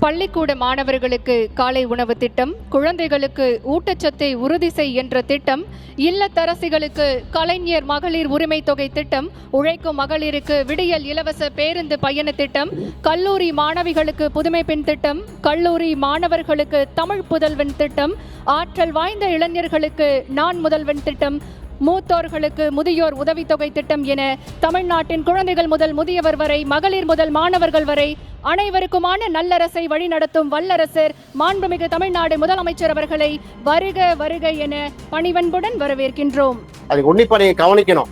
பள்ளிக்கூட மாணவர்களுக்கு காலை உணவு திட்டம் குழந்தைகளுக்கு ஊட்டச்சத்தை உறுதி செய் என்ற திட்டம் இல்லத்தரசிகளுக்கு கலைஞர் மகளிர் உரிமை தொகை திட்டம் உழைக்கும் மகளிருக்கு விடியல் இலவச பேருந்து பயண திட்டம் கல்லூரி மாணவிகளுக்கு புதுமை பெண் திட்டம் கல்லூரி மாணவர்களுக்கு தமிழ் புதல்வன் திட்டம் ஆற்றல் வாய்ந்த இளைஞர்களுக்கு நான் முதல்வன் திட்டம் மூத்தோர்களுக்கு முதியோர் உதவித்தொகை திட்டம் என தமிழ்நாட்டின் குழந்தைகள் முதல் முதியவர் வரை மகளிர் முதல் மாணவர்கள் வரை அனைவருக்குமான நல்லரசை வழிநடத்தும் வல்லரசர் மாண்புமிகு தமிழ்நாடு முதலமைச்சர் அவர்களை வருக வருக என பணிவன்புடன் வரவேற்கின்றோம். அது உன்னிப்பா நீங்க கவனிக்கணும்.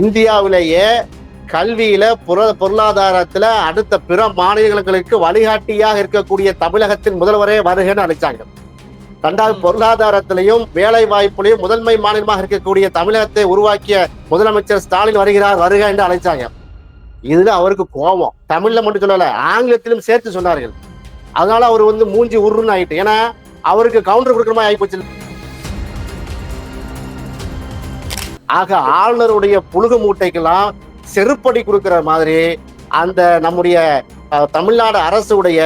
இந்தியாவிலேயே கல்வியில புற பொருளாதாரத்துல அடுத்த பிற மாநிலங்களுக்கு வழிகாட்டியாக இருக்கக்கூடிய தமிழகத்தின் முதல்வரே வருகன்னு அழைச்சாங்க ரெண்டாவது பொருளாதாரத்திலையும் வேலை வாய்ப்புலையும் முதன்மை மாநிலமாக இருக்கக்கூடிய தமிழகத்தை உருவாக்கிய முதலமைச்சர் ஸ்டாலின் வருகிறார் வருக என்று அழைச்சாங்க. இதுல அவருக்கு கோபம். தமிழ்ல மட்டும் சொல்லல ஆங்கிலத்திலும் சேர்த்து சொன்னார்கள். அதனால அவர் வந்து மூஞ்சி உருன்னு ஆயிட்டு ஏன்னா அவருக்கு கவுண்டர் கொடுக்குற மாதிரி ஆகிப்போச்சு ஆக ஆளுநருடைய புழுகு மூட்டைக்கெல்லாம் செருப்படி கொடுக்கிற மாதிரி அந்த நம்முடைய தமிழ்நாடு அரசுடைய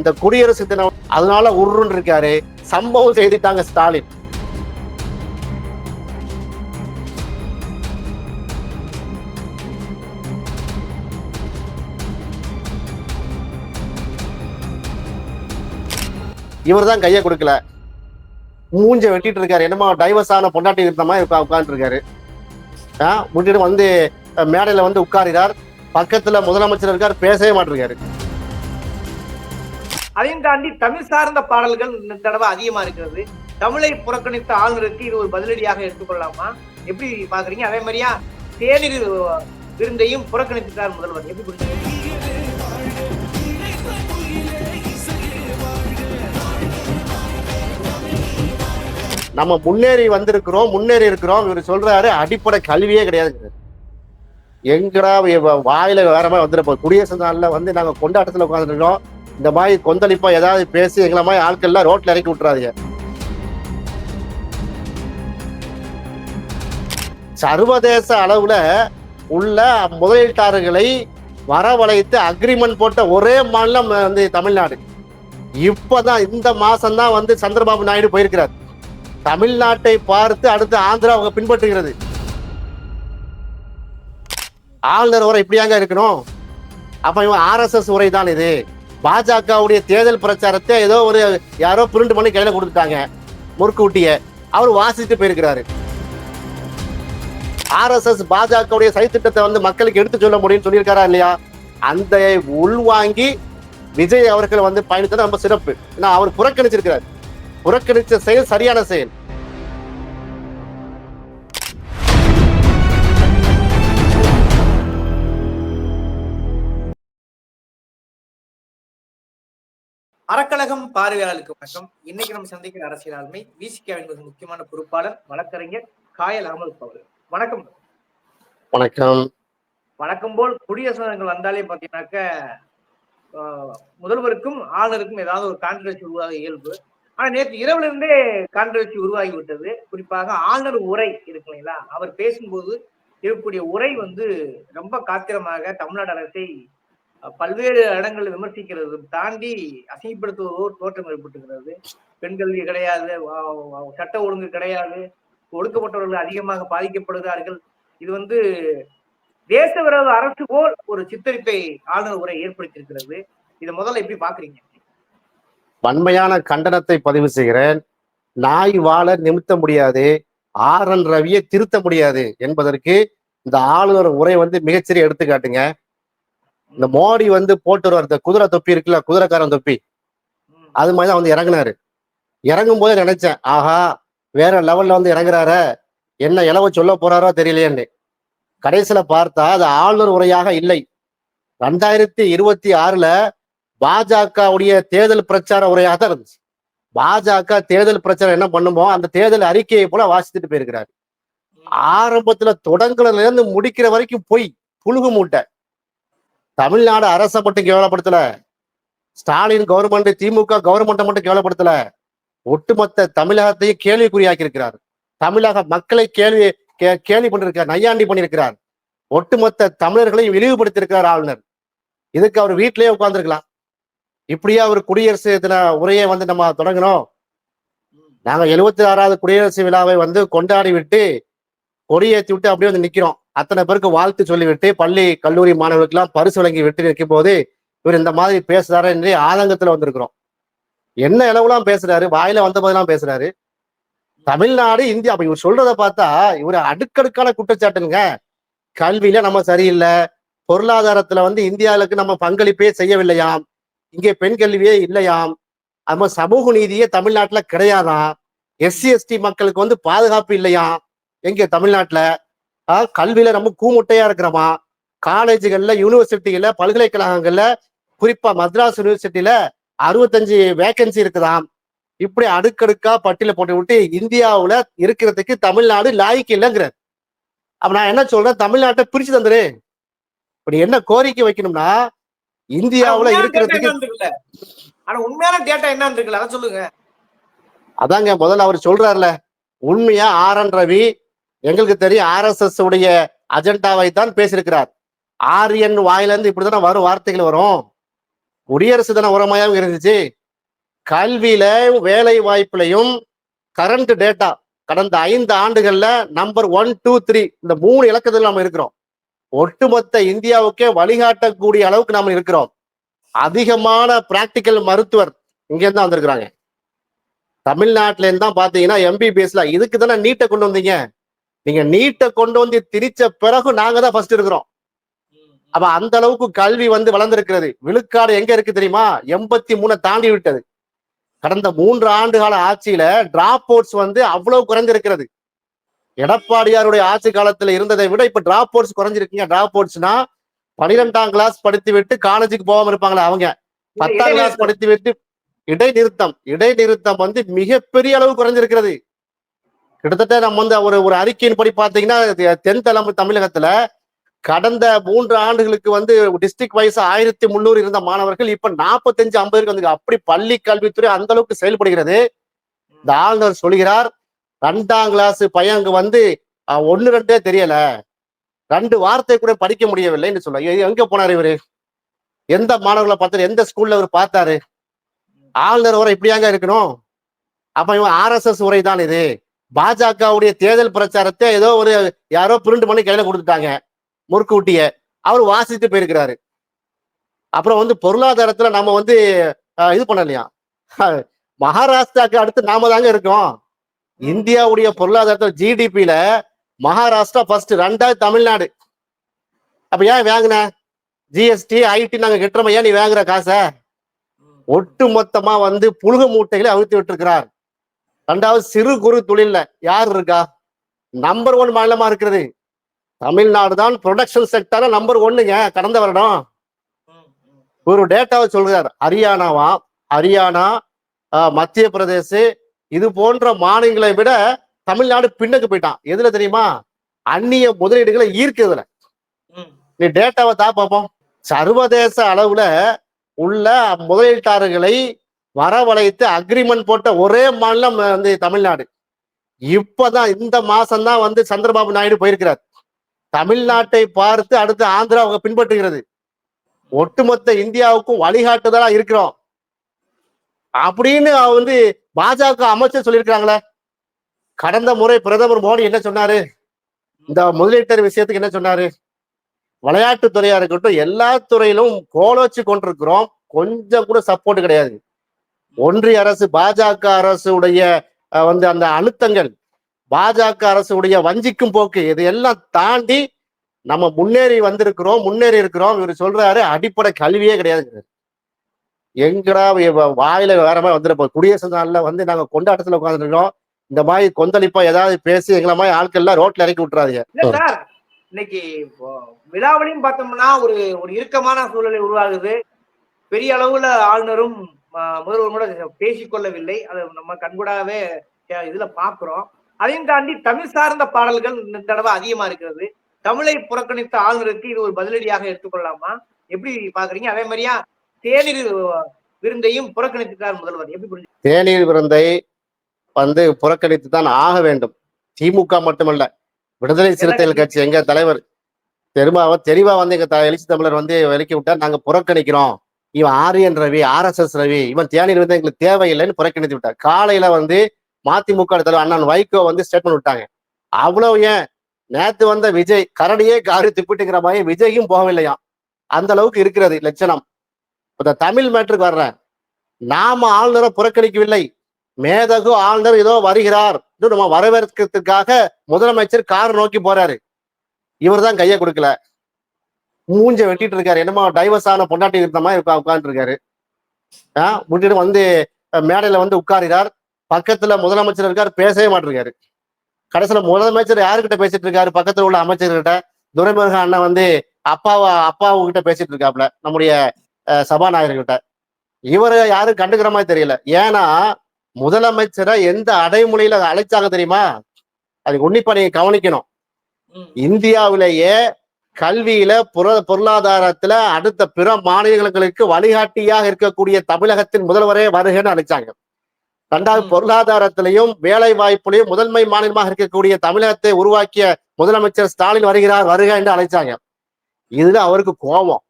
இந்த குடியரசு தினம் அதனால உருன்னு இருக்காரு சம்பவம் செய்துட்டாங்க ஸ்டாலின். இவர் தான் கையை கொடுக்கல. மூஞ்ச வெட்டிட்டு இருக்காரு என்னமோ டைவர்ஸ் ஆன பொண்டாட்டி இருந்த மாதிரி உட்கார்ந்து இருக்காரு முன்னிட்டு வந்து மேடையில வந்து உட்காருகிறார் பக்கத்துல முதலமைச்சர் இருக்கார் பேசவே மாட்டிருக்காரு. அதையும் தாண்டி தமிழ் சார்ந்த பாடல்கள் இந்த தடவை அதிகமா இருக்கிறது. தமிழை புறக்கணித்த ஆளுநருக்கு இது ஒரு பதிலடியாக எடுத்துக்கொள்ளலாமா? எப்படி பாக்குறீங்க? அதே மாதிரியா தேநீர் விருந்தையும் புறக்கணித்துட்டார் முதல்வர். எப்படி நம்ம முன்னேறி வந்திருக்கிறோம் முன்னேறி இருக்கிறோம். இவர் சொல்றாரு அடிப்படை கல்வியே கிடையாது. எங்கடா வாயில வேற மாதிரி வந்துருப்போம் குடியரசு நாளில் வந்து நாங்கள் கொண்டாட்டத்தில் உட்காந்துருக்கோம் இந்த மாதிரி கொந்தளிப்பா ஏதாவது பேசி எங்களை மாதிரி ஆட்கள்லாம் ரோட்ல இறக்கி விட்டுறாதீங்க. சர்வதேச அளவுல உள்ள முதலீட்டாளர்களை வரவழைத்து அக்ரிமெண்ட் போட்ட ஒரே மாநிலம் வந்து தமிழ்நாடு. இப்பதான் இந்த மாசம்தான் வந்து சந்திரபாபு நாயுடு போயிருக்கிறார். தமிழ்நாட்டை பார்த்து அடுத்து ஆந்திரா அவங்க பின்பற்றுகிறது. ஆளுநர் உரை இப்படியாங்க இருக்கணும்? அப்ப இவன் ஆர்எஸ்எஸ் உரை தான் இது. பாஜகவுடைய தேர்தல் பிரச்சாரத்தை ஏதோ ஒரு யாரோ பிரிண்ட் பண்ணி கையில கொடுத்துட்டாங்க முறுக்கூட்டிய. அவர் வாசித்து போயிருக்கிறாரு. ஆர்எஸ்எஸ் பாஜகவுடைய சதித்திட்டத்தை வந்து மக்களுக்கு எடுத்து சொல்ல முடியும்னு சொல்லியிருக்காரா இல்லையா? அந்த உள்வாங்கி விஜய் அவர்கள் வந்து பயணித்தது ரொம்ப சிறப்பு. ஏன்னா அவர் புறக்கணிச்சிருக்கிறார். புறக்கணிச்ச செயல் சரியான செயல். அறக்கழகம் பார்வையாளருக்கு வணக்கம். இன்னைக்கு நம்ம சந்திக்கிற அரசியல் ஆளுமை விசிகாவின் மிக முக்கியமான பொறுப்பாளர் வழக்கறிஞர் காயல் அமல் அவர்கள். வணக்கம். வணக்கம். வழக்கம் போல் குடியரசு தினங்கள் வந்தாலே பாத்தீங்கன்னாக்க ஆஹ், முதல்வருக்கும் ஆளுநருக்கும் ஏதாவது ஒரு கான்ட்ரவர்சி உருவாக இயல்பு. ஆனா நேற்று இரவுல இருந்தே கான்ட்ரவர்சி உருவாகி விட்டது குறிப்பாக ஆளுநர் உரை இருக்கு இல்லைங்களா? அவர் பேசும்போது இருக்கக்கூடிய உரை வந்து ரொம்ப காத்திரமாக தமிழ்நாடு அரசை பல்வேறு இடங்களில் விமர்சிக்கிறது தாண்டி அசிங்கப்படுத்துவதோ தோற்றம் ஏற்பட்டுகிறது. பெண்கள் கிடையாது சட்ட ஒழுங்கு கிடையாது ஒடுக்கப்பட்டவர்கள் அதிகமாக பாதிக்கப்படுகிறார்கள். இது வந்து தேச விரோத அரசு போல் ஒரு சித்தரிப்பை ஆளுநர் உரை ஏற்படுத்தியிருக்கிறது. இதை முதல்ல எப்படி பாக்குறீங்க வன்மையான கண்டனத்தை பதிவு செய்கிறேன். நாய் வாழ நிமித்த முடியாது ஆர் என் ரவியை திருத்த முடியாது என்பதற்கு இந்த ஆளுநர் உரை வந்து மிகச்சிறிய எடுத்துக்காட்டுங்க. இந்த மோடி வந்து போட்டு வருவார். குதிரை தொப்பி இருக்குல்ல குதிரைக்காரன் தொப்பி. அது மாதிரி தான் வந்து இறங்குனாரு. இறங்கும் போதே நினைச்சேன் ஆஹா வேற லெவல்ல வந்து இறங்குறார என்ன இளவ சொல்ல போறாரோ தெரியலையேன்னு. கடைசியில பார்த்தா அது ஆளுநர் உரையாக இல்லை. ரெண்டாயிரத்தி இருபத்தி ஆறுல பாஜகவுடைய தேர்தல் பிரச்சார உரையாக தான் இருந்துச்சு. பாஜக தேர்தல் பிரச்சாரம் என்ன பண்ணுமோ அந்த தேர்தல் அறிக்கையை போல வாசித்துட்டு போயிருக்கிறாரு. ஆரம்பத்துல தொடங்குறதுல இருந்து முடிக்கிற வரைக்கும் பொய் புழுகு மூட்டை. தமிழ்நாடு அரசை மட்டும் கேவலப்படுத்தல. ஸ்டாலின் கவர்மெண்ட் திமுக கவர்மெண்ட்டை மட்டும் கேவலப்படுத்தல. ஒட்டுமொத்த தமிழகத்தையும் கேள்விக்குறியாக்கி இருக்கிறார் தமிழக மக்களை கேள்வி கே- கேலி பண்ணிருக்கிறார் நையாண்டி பண்ணியிருக்கிறார். ஒட்டுமொத்த தமிழர்களையும் இழிவுபடுத்தியிருக்கிறார் ஆளுநர். இதுக்கு அவர் வீட்டிலேயே உட்கார்ந்துருக்கலாம். இப்படியே அவர் குடியரசு தின உரையை வந்து நம்ம தொடங்கணும். நாங்க எழுபத்தி ஆறாவது குடியரசு விழாவை வந்து கொண்டாடி விட்டு கொடியேற்றி விட்டு அப்படியே வந்து நிக்கிறோம். அத்தனை பேருக்கு வாழ்த்து சொல்லிவிட்டு பள்ளி கல்லூரி மாணவர்களுக்கெல்லாம் பரிசு வழங்கி விட்டு நிற்கும் போது இவர் இந்த மாதிரி பேசுறாரு என்று ஆதங்கத்துல வந்திருக்கிறோம். என்ன இளவுலாம் பேசுறாரு? வாயில வந்த போதெல்லாம் பேசுறாரு. தமிழ்நாடு இந்தியா அப்ப இவர் சொல்றத பார்த்தா இவர் அடுக்கடுக்கான குற்றச்சாட்டுங்க. கல்வியில நம்ம சரியில்லை. பொருளாதாரத்துல வந்து இந்தியாவுக்கு நம்ம பங்களிப்பே செய்யவில்லையாம். இங்கே பெண் கல்வியே இல்லையாம். அது சமூக நீதியே தமிழ்நாட்டுல கிடையாதாம் எஸ்சி எஸ்டி மக்களுக்கு வந்து பாதுகாப்பு இல்லையாம். எங்க? தமிழ்நாட்டுல. கல்வியில நம்ம கூமுட்டையா இருக்கிறோமா காலேஜுகள்ல யூனிவர்சிட்டிகள்ல பல்கலைக்கழகங்கள்ல குறிப்பா மദ്രാஸ் யூனிவர்சிட்டியில அறுபத்தஞ்சு வேகன்சி இருக்குதாம். இப்படி அடுக்கடுக்கா பட்டியல போட்டு விட்டு இந்தியாவுல இருக்கிறதுக்கு தமிழ்நாடு லாய்க்கு இல்லைங்கிறார். அப்ப நான் என்ன சொல்றேன்? தமிழ்நாட்டை பிரிச்சு தந்துரு. இப்படி என்ன கோரிக்கை வைக்கணும்னா இந்தியாவுல இருக்கிறதுக்கு ஆனா உண்மையான டேட்டா என்னன்னு இருக்குல்ல சொல்லுங்க. அதாங்க முதல்ல அவர் சொல்றாருல உண்மையா ஆர் என் ரவி எங்களுக்கு தெரியும் ஆர்எஸ்எஸ் உடைய அஜெண்டாவை தான் பேசியிருக்கிறார். ஆரியன் வாயிலிருந்து இப்படிதானே வரும் வார்த்தைகள் வரும்? குடியரசு தின உரமாயாவும் இருந்துச்சு. கல்வியில வேலை வாய்ப்புலையும் கரண்ட் டேட்டா கடந்த ஐந்து ஆண்டுகள்ல நம்பர் ஒன் டூ த்ரீ இந்த மூணு இலக்கத்தில் நம்ம இருக்கிறோம். ஒட்டுமொத்த இந்தியாவுக்கே வழிகாட்டக்கூடிய அளவுக்கு நாம் இருக்கிறோம். அதிகமான பிராக்டிக்கல் மருத்துவர் இங்கேருந்து தான் வந்திருக்கிறாங்க. தமிழ்நாட்டிலேருந்து தான் பார்த்தீங்கன்னா எம்பிபிஎஸ்ல இதுக்கு தானே நீட்டை கொண்டு வந்தீங்க. நீங்க நீட்டை கொண்டு வந்து திரிச்ச பிறகு நாங்க தான் ஃபர்ஸ்ட் இருக்கிறோம். அப்ப அந்த அளவுக்கு கல்வி வந்து வளர்ந்திருக்கிறது. விழுக்காடு எங்க இருக்கு தெரியுமா? எண்பத்தி மூணை தாண்டி விட்டது. கடந்த மூன்று ஆண்டு கால ஆட்சியில டிராப் அவுட்ஸ் வந்து அவ்வளவு குறைஞ்சிருக்கிறது எடப்பாடியாருடைய ஆட்சி காலத்துல இருந்ததை விட இப்ப டிராப் அவுட்ஸ் குறைஞ்சிருக்கீங்க. டிராப் அவுட்ஸ்னா பனிரெண்டாம் கிளாஸ் படித்து விட்டு காலேஜுக்கு போகாம இருப்பாங்களா அவங்க. பத்தாம் கிளாஸ் படித்து விட்டு இடைநிறுத்தம். இடைநிறுத்தம் வந்து மிகப்பெரிய அளவு குறைஞ்சிருக்கிறது. கிட்டத்தட்ட நம்ம வந்து ஒரு ஒரு அறிக்கையின் படி பாத்தீங்கன்னா தென் தலைமை தமிழகத்துல கடந்த மூன்று ஆண்டுகளுக்கு வந்து டிஸ்ட்ரிக்ட் வைஸ் ஆயிரத்தி முந்நூறு இருந்த மாணவர்கள் இப்ப நாற்பத்தஞ்சு ஐம்பதுக்கு வந்து அப்படி பள்ளி கல்வித்துறை அந்த அளவுக்கு செயல்படுகிறது. இந்த ஆளுநர் சொல்கிறார் ரெண்டாம் கிளாஸ் பையனுக்கு வந்து ஒன்னு ரெண்டே தெரியல. ரெண்டு வார்த்தை கூட படிக்க முடியவில்லைன்னு சொல்ல எங்க போனார் இவரு? எந்த மாணவர்களை பார்த்தாரு? எந்த ஸ்கூல்ல இவர் பார்த்தாரு? ஆளுநர் உரை இப்படியாங்க இருக்கணும்? அப்ப இவன் ஆர்எஸ்எஸ் உரை தான் இது. பாஜகவுடைய தேர்தல் பிரச்சாரத்தை ஏதோ ஒரு யாரோ பிரிண்ட் பண்ணி கையில கொடுத்துட்டாங்க முறுக்கு அவர் வாசித்து போயிருக்கிறாரு. அப்புறம் வந்து பொருளாதாரத்துல நம்ம வந்து இது பண்ணலையா? மகாராஷ்டிராக்கு அடுத்து நாம தாங்க இருக்கோம். இந்தியாவுடைய பொருளாதாரத்துல ஜிடிபியில மகாராஷ்டிரா ஃபர்ஸ்ட் ரெண்டாவது தமிழ்நாடு. அப்ப ஏன் வாங்கின? ஜிஎஸ்டி ஐடி நாங்க கெட்டுறோம்? ஏன் நீ வாங்குற காசை? ஒட்டு மொத்தமா வந்து புழுக மூட்டைகளை அவிழ்த்து விட்டுருக்கிறார். ரெண்டாவது சிறு குறு தொழில்ல யார் இருக்கா? நம்பர் ஒன் மாநிலமா இருக்கிறது. தமிழ்நாடு தான் ப்ரொடக்ஷன் செக்டர்ல நம்பர் ஒன்னுங்க கடந்த வருடம். ஒரு டேட்டாவை சொல்கிறார் ஹரியானாவா? ஹரியானா ஆஹ், மத்திய பிரதேச இது போன்ற மாநிலங்களை விட தமிழ்நாடு பின்னுக்கு போயிட்டான். எதுல தெரியுமா? அந்நிய முதலீடுகளை ஈர்க்கிறதுல நீ டேட்டாவை தான் பார்ப்போம் சர்வதேச அளவுல உள்ள முதலீட்டாளர்களை வரவழைத்து அக்ரிமெண்ட் போட்ட ஒரே மாநிலம் வந்து தமிழ்நாடு. இப்பதான் இந்த மாசம்தான் வந்து சந்திரபாபு நாயுடு போயிருக்கிறார். தமிழ்நாட்டை பார்த்து அடுத்து ஆந்திரா அவங்க பின்பற்றுகிறது. ஒட்டுமொத்த இந்தியாவுக்கும் வழிகாட்டுதலா இருக்கிறோம். அப்படின்னு வந்து பாஜக அமைச்சர் சொல்லியிருக்கிறாங்களே. கடந்த முறை பிரதமர் மோடி என்ன சொன்னாரு? இந்த முதலீட்டர் விஷயத்துக்கு என்ன சொன்னாரு? விளையாட்டு துறையா இருக்கட்டும் எல்லா துறையிலும் கோலோச்சு கொண்டிருக்கிறோம். கொஞ்சம் கூட சப்போர்ட் கிடையாது. ஒன்றிய அரசு பாஜக அரசு உடைய வந்து அந்த அழுத்தங்கள் பாஜக அரசு உடைய வஞ்சிக்கும் போக்கு இது எல்லாம் தாண்டி நம்ம முன்னேறி வந்திருக்கிறோம் முன்னேறி இருக்கிறோம். இவர் சொல்றாரு அடிப்படை கல்வியே கிடையாது எங்கடா வாயில வேற மாதிரி வந்துருப்போம் குடியரசு நாள்ல வந்து நாங்க கொண்டாட்டத்துல உட்காந்துருக்கோம் இந்த மாதிரி கொந்தளிப்பா ஏதாவது பேசி எங்களை மாதிரி ஆட்கள் எல்லாம் ரோட்ல இறக்கி விட்டுறாதீங்க. இன்னைக்கு விழாவிலையும் பார்த்தோம்னா ஒரு ஒரு இறுக்கமான சூழலை உருவாகுது. பெரிய அளவுல ஆளுநரும் ஆஹ், முதல்வரும் கூட பேசிக்கொள்ளவில்லை. அதை நம்ம கண்கூடாவே இதுல பாக்குறோம். அதையும் தாண்டி தமிழ் சார்ந்த பாடல்கள் இந்த தடவை அதிகமா இருக்கிறது. தமிழை புறக்கணித்த ஆளுநருக்கு இது ஒரு பதிலடியாக எடுத்துக்கொள்ளலாமா? எப்படி பாக்குறீங்க? அதே மாதிரியா தேநீர் விருந்தையும் புறக்கணித்துட்டார் முதல்வர். எப்படி புரிஞ்சு தேநீர் விருந்தை வந்து புறக்கணித்து தான் ஆக வேண்டும். திமுக மட்டுமல்ல விடுதலை சிறுத்தைகள் கட்சி எங்க தலைவர் தெருமாவ தெளிவா வந்து எங்க எழுச்சி தமிழர் வந்து விலக்கி விட்டார். நாங்க புறக்கணிக்கிறோம். இவன் ஆரியன் ரவி ஆர்எஸ்எஸ் ரவி இவன் தேநீர் வந்து எங்களுக்கு தேவையில்லைன்னு புறக்கணித்து விட்டார். காலையில வந்து மதிமுக தலைவர் அண்ணன் வைகோ வந்து ஸ்டேட்மெண்ட் விட்டாங்க. அவ்வளவு ஏன்? நேத்து வந்த விஜய் கரடியே காரி திப்பிட்டுங்கிற மாதிரி விஜயும் போகவில்லையாம் அந்த அளவுக்கு இருக்கிறது லட்சணம். இந்த தமிழ் மேட்ருக்கு வர்றேன் நாம ஆளுநரை புறக்கணிக்கவில்லை. மேதகு ஆளுநர் ஏதோ வருகிறார். நம்ம வரவேற்கிறதுக்காக முதலமைச்சர் கார் நோக்கி போறாரு. இவர் தான் கையை கொடுக்கல. மூஞ்ச வெட்டிட்டு இருக்காரு என்னமோ டைவர்ஸ் ஆன பொண்டாட்டி இருந்த மாதிரி உட்கார்ந்து இருக்காரு ஆஹ் விட்டுட்டு வந்து மேடையில வந்து உட்காருகிறார் பக்கத்துல முதலமைச்சர் இருக்காரு பேசவே மாட்டிருக்காரு. கடைசியில முதலமைச்சர் யாருக்கிட்ட பேசிட்டு இருக்காரு பக்கத்துல உள்ள அமைச்சர்கிட்ட. துரைமுருகன் அண்ணன் வந்து அப்பாவா அப்பாவு கிட்ட பேசிட்டு இருக்காப்ல நம்முடைய சபாநாயகர்கிட்ட. இவரை யாரும் கண்டுக்கிற மாதிரி தெரியல. ஏன்னா முதலமைச்சரை எந்த அடைமொழியில அழைச்சாங்க தெரியுமா? அதுக்கு உன்னிப்பா நீங்க கவனிக்கணும். இந்தியாவிலேயே கல்வியில புற பொருளாதாரத்துல அடுத்த பிற மாநிலங்களுக்கு வழிகாட்டியாக இருக்கக்கூடிய தமிழகத்தின் முதல்வரே வருகன்னு அழைச்சாங்க. ரெண்டாவது. பொருளாதாரத்திலையும் வேலை வாய்ப்புலையும் முதன்மை மாநிலமாக இருக்கக்கூடிய தமிழகத்தை உருவாக்கிய முதலமைச்சர் ஸ்டாலின் வருகிறார் வருக என்று அழைச்சாங்க. இதுல அவருக்கு கோபம்.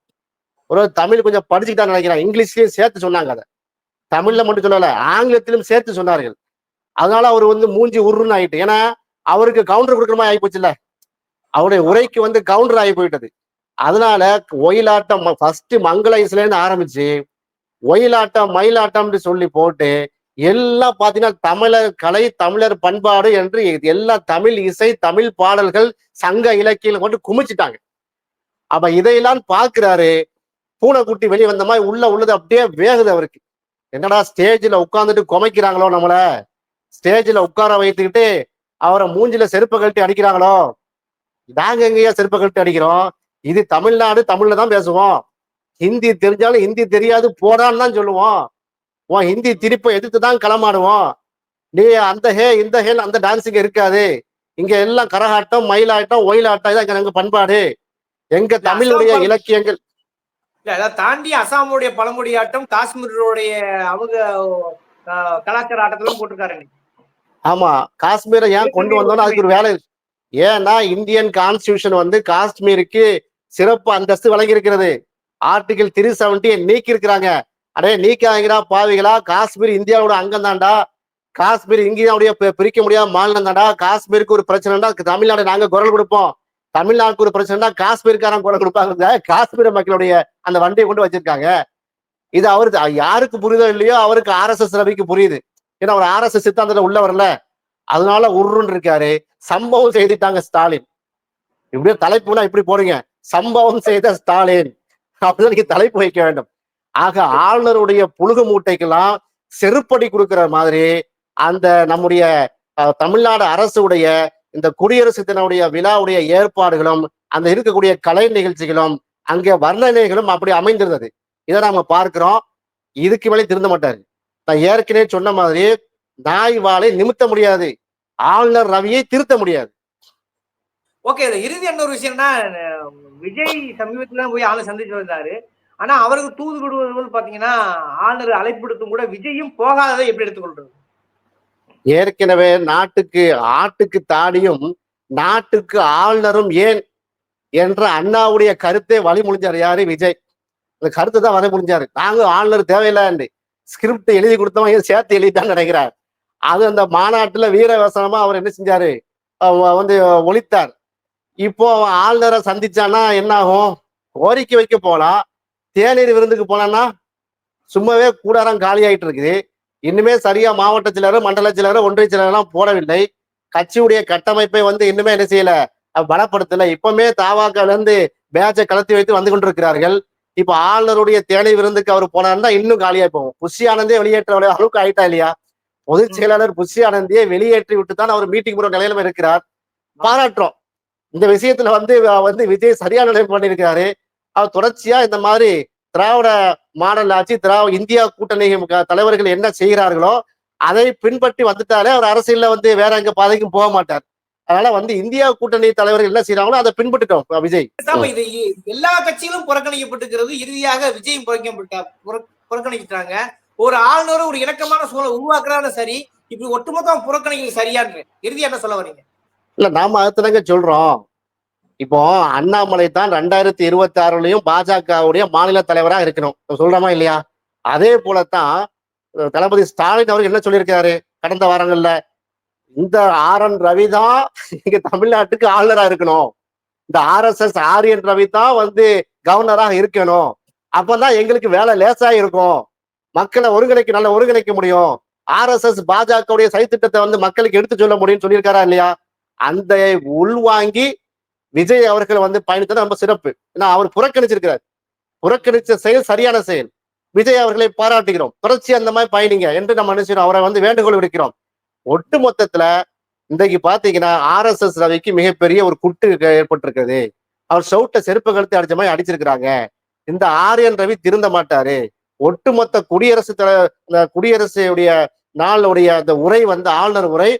ஒரு தமிழ் கொஞ்சம் படிச்சுக்கிட்டா நினைக்கிறேன். இங்கிலீஷ்லயும் சேர்த்து சொன்னாங்க அதை. தமிழ்ல மட்டும் சொல்லல ஆங்கிலத்திலும் சேர்த்து சொன்னார்கள். அதனால அவர் வந்து மூஞ்சி உருன்னு ஆயிட்டு. ஏன்னா அவருக்கு கவுண்டர் கொடுக்குற மாதிரி ஆகி போச்சுல்ல அவருடைய உரைக்கு வந்து கவுண்டர் ஆகி போயிட்டது. அதனால ஒயிலாட்டம் ஃபர்ஸ்ட் மங்கள ஆரம்பிச்சு ஒயிலாட்டம் மயிலாட்டம்னு சொல்லி போட்டு எல்லாம் பார்த்தீங்கன்னா தமிழர் கலை தமிழர் பண்பாடு என்று எல்லா தமிழ் இசை தமிழ் பாடல்கள் சங்க இலக்கியம் கொண்டு குமிச்சிட்டாங்க. அப்ப இதையெல்லாம் பார்க்கிறாரு பூனைக்குட்டி வெளியே வந்த மாதிரி உள்ள உள்ளது அப்படியே வேகுது அவருக்கு. என்னடா ஸ்டேஜில் உட்காந்துட்டு குமைக்கிறாங்களோ நம்மள? ஸ்டேஜில் உட்கார வைத்துக்கிட்டு அவரை மூஞ்சில செருப்பை கழட்டி அடிக்கிறாங்களோ? நாங்க எங்கேயா செருப்பை அடிக்கிறோம். இது தமிழ்நாடு தமிழ்ல தான் பேசுவோம். ஹிந்தி தெரிஞ்சாலும் ஹிந்தி தெரியாது போடான்னு தான் சொல்லுவோம். உன் ஹிந்தி திருப்ப எதிர்த்து தான் களமாடுவோம். நீ அந்த ஹே இந்த ஹேல் அந்த டான்ஸ் இங்க இருக்காது. இங்க எல்லாம் கரகாட்டம் மயிலாட்டம் ஒயிலாட்டம் இதான் எங்க- பண்பாடு. எங்க தமிழுடைய இலக்கியங்கள் இல்ல அதை தாண்டி அசாமுடைய பழமொழியாட்டம் காஷ்மீருடைய அவங்க கலாச்சார ஆட்டத்திலும் போட்டிருக்காரு. ஆமா காஷ்மீரை ஏன் கொண்டு வந்தோம்னா அதுக்கு ஒரு வேலை இருக்கு. ஏன்னா இந்தியன் கான்ஸ்டியூஷன் வந்து காஷ்மீருக்கு சிறப்பு அந்தஸ்து வழங்கியிருக்கிறது. ஆர்டிகிள் த்ரீ செவன்டி நீக்கி இருக்கிறாங்க அடே நீக்காதீங்கடா பாவிகளா. காஷ்மீர் இந்தியாவோட அங்கம் தாண்டா காஷ்மீர் இந்தியாவுடைய பிரிக்க முடியாத மாநிலம் தான்டா காஷ்மீருக்கு ஒரு பிரச்சனைடா தமிழ்நாடு நாங்க குரல் கொடுப்போம். தமிழ்நாட்டுக்கு ஒரு பிரச்சனைனா காஷ்மீர்காரன் குரல் கொடுப்பாங்க காஷ்மீர் மக்களுடைய அந்த வண்டியை கொண்டு வச்சிருக்காங்க. இது அவரு யாருக்கு புரியுதோ இல்லையோ அவருக்கு ஆர்எஸ்எஸ் ரவிக்கு புரியுது. ஏன்னா அவர் ஆர்எஸ்எஸ் சித்தாந்தத்தில் உள்ள வரல. அதனால உருன்னு இருக்காரு சம்பவம் செய்துட்டாங்க ஸ்டாலின். இப்படியே தலைப்புனா இப்படி போறீங்க சம்பவம் செய்த ஸ்டாலின். அப்படிதான் நீங்க தலைப்பு வைக்க வேண்டும். ஆக ஆளுநருடைய புழுகு மூட்டைக்கெல்லாம் செருப்படி கொடுக்கிற மாதிரி அந்த நம்முடைய தமிழ்நாடு அரசுடைய இந்த குடியரசு தினவுடைய விழாவுடைய ஏற்பாடுகளும் அந்த இருக்கக்கூடிய கலை நிகழ்ச்சிகளும் அங்கே வர்ணனைகளும் அப்படி அமைந்திருந்தது. இதை நாம பார்க்கிறோம். இதுக்கு மேலே திருந்த மாட்டாரு. நான் ஏற்கனவே சொன்ன மாதிரி நாய் வாழை நிமித்த முடியாது. ஆளுநர் ரவியை திருத்த முடியாது. ஓகே இதுல இறுதி என்ன ஒரு விஷயம்னா விஜய் சமீபத்துல போய் ஆளை சந்திச்சு வந்தாரு. ஆனா அவருக்கு தூது விடுவது பாத்தீங்கன்னா ஆளுநர் அழைப்படுத்தும் கூட விஜயும் போகாததை எப்படி எடுத்துக்கொள்றது? ஏற்கனவே நாட்டுக்கு ஆட்டுக்கு தாடியும் நாட்டுக்கு ஆளுநரும் ஏன் என்ற அண்ணாவுடைய கருத்தை வழிமொழிஞ்சார் யாரு? விஜய். அந்த கருத்தை தான் வழிமொழிஞ்சாரு நாங்க ஆளுநர் தேவையில்லைன்னு ஸ்கிரிப்ட் எழுதி கொடுத்தவன் சேர்த்து எழுதிட்டான்னு நினைக்கிறார். அது அந்த மாநாட்டில் வீரவசனமா அவர் என்ன செஞ்சாரு? வந்து ஒழித்தார். இப்போ அவன் ஆளுநரை சந்திச்சானா என்ன ஆகும் கோரிக்கை வைக்க போலாம் தேநீர் விருந்துக்கு போனான்னா சும்மாவே கூடாரம் காலி ஆயிட்டு இருக்குது. இன்னுமே சரியா மாவட்ட செயலர் மண்டல செயலர் ஒன்றிய சிலரெல்லாம் போடவில்லை. கட்சியுடைய கட்டமைப்பை வந்து இன்னுமே என்ன செய்யல? பலப்படுத்தல. இப்பவுமே தாவாக்கால இருந்து பேட்சை கலத்தி வைத்து வந்து கொண்டிருக்கிறார்கள். இப்ப ஆளுநருடைய தேனை விருந்துக்கு அவர் போனார்னா இன்னும் காலியா போகும். புஷி ஆனந்தே வெளியேற்ற அளவுக்கு ஆயிட்டா இல்லையா? பொதுச் செயலாளர் புஷி ஆனந்தியை வெளியேற்றி விட்டு தான் அவர் மீட்டிங் போற நிலையில இருக்கிறார். பாராட்டுறோம். இந்த விஷயத்துல வந்து வந்து விஜய் சரியான நிலை பண்ணியிருக்காரு அவர் தொடர்ச்சியா இந்த மாதிரி திராவிட மாடல் ஆட்சி திராவிட இந்தியா கூட்டணி தலைவர்கள் என்ன செய்கிறார்களோ அதை பின்பற்றி வந்துட்டாலே அவர் அரசியல்ல வந்து வேற எங்க பாதைக்கும் போக மாட்டார். அதனால வந்து இந்தியா கூட்டணி தலைவர்கள் என்ன செய்யறாங்களோ அதை பின்பற்றிட்டோம் விஜய். இது எல்லா கட்சிகளும் புறக்கணிக்கப்பட்டிருக்கிறது. இறுதியாக விஜயம் புறக்கணிக்கப்பட்ட புற- புறக்கணிச்சிட்டாங்க ஒரு ஆளுநர் ஒரு இணக்கமான சூழலை உருவாக்குறான்னு சரி இப்படி ஒட்டுமொத்தம் புறக்கணிக்கிறது சரியான்னு. இறுதியா என்ன சொல்ல வரீங்க? இல்ல நாம அதுதாங்க சொல்றோம். இப்போ அண்ணாமலை தான் ரெண்டாயிரத்தி இருபத்தி ஆறுலயும் பாஜகவுடைய மாநில தலைவராக இருக்கணும். சொல்றோமா இல்லையா? அதே போலத்தான் தளபதி ஸ்டாலின் அவர் என்ன சொல்லியிருக்காரு கடந்த வாரங்கள்ல? இந்த ஆர் என் ரவி தான் இங்க தமிழ்நாட்டுக்கு ஆளுநரா இருக்கணும். இந்த ஆர் எஸ் எஸ் ஆரியன் ரவி தான் வந்து கவர்னராக இருக்கணும். அப்பதான் எங்களுக்கு வேலை லேசா இருக்கும் மக்களை ஒருங்கிணைக்க நல்லா ஒருங்கிணைக்க முடியும். ஆர் எஸ் எஸ் பாஜகவுடைய சதித்திட்டத்தை வந்து மக்களுக்கு எடுத்து சொல்ல முடியும்னு சொல்லியிருக்காரா இல்லையா? அந்த உள்வாங்கி விஜய் அவர்கள் வந்து பயணித்தது ரொம்ப சிறப்பு. ஏன்னா அவர் புறக்கணிச்சிருக்கிறார். புறக்கணிச்ச செயல் சரியான செயல். விஜய் அவர்களை பாராட்டுகிறோம். தொடர்ச்சி அந்த மாதிரி பயணிங்க என்று நம்ம நினைச்சிடும் அவரை வந்து வேண்டுகோள் விடுக்கிறோம். ஒட்டு மொத்தத்துல இன்றைக்கு பாத்தீங்கன்னா ஆர் எஸ் எஸ் ரவிக்கு மிகப்பெரிய ஒரு குட்டு ஏற்பட்டிருக்கிறது. அவர் ஷவுட்ட செருப்பு கழுத்து அடிச்ச மாதிரி அடிச்சிருக்கிறாங்க. இந்த ஆரியன் ரவி திருந்த மாட்டாரு. ஒட்டுமொத்த குடியரசு தலைவர் குடியரசுடைய நாளுடைய அந்த உரை வந்து ஆளுநர் உரை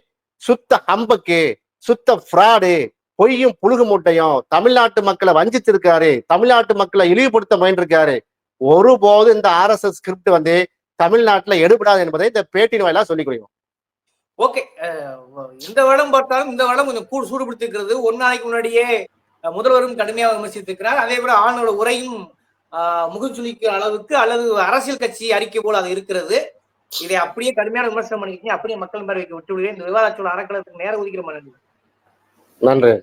சுத்த ஹம்பக்கு சுத்த ஃப்ராடு பொய்யும் புழுகு மூட்டையும் தமிழ்நாட்டு மக்களை வஞ்சிச்சிருக்காரு தமிழ்நாட்டு மக்களை இழிவுபடுத்த முயன்றிருக்காரு. ஒருபோதும் இந்த ஆர் எஸ் எஸ் ஸ்கிரிப்ட் வந்து தமிழ்நாட்டுல எடுபடாது என்பதை இந்த பேட்டின் வாயிலா சொல்லிக் கொடுக்கும் ஓகே இந்த வருடம் பார்த்தாலும் இந்த வருடம் கொஞ்சம் கூடு சூடுபிடித்திருக்கிறது ஒரு நாளைக்கு முன்னாடியே முதல்வரும் கடுமையாக விமர்சித்திருக்கிறார். அதே போல ஆணோட உரையும் ஆஹ், அளவுக்கு அல்லது அரசியல் கட்சி அறிக்கை போல அது இருக்கிறது. இதை அப்படியே கடுமையான விமர்சனம் பண்ணிக்கிட்டீங்க. அப்படியே மக்கள் பார்வைக்கு விட்டு விடுவேன் இந்த விவாதத்தோட அறக்கலத்துக்கு நேரம் ஒதுக்கிற மாதிரி நன்றி.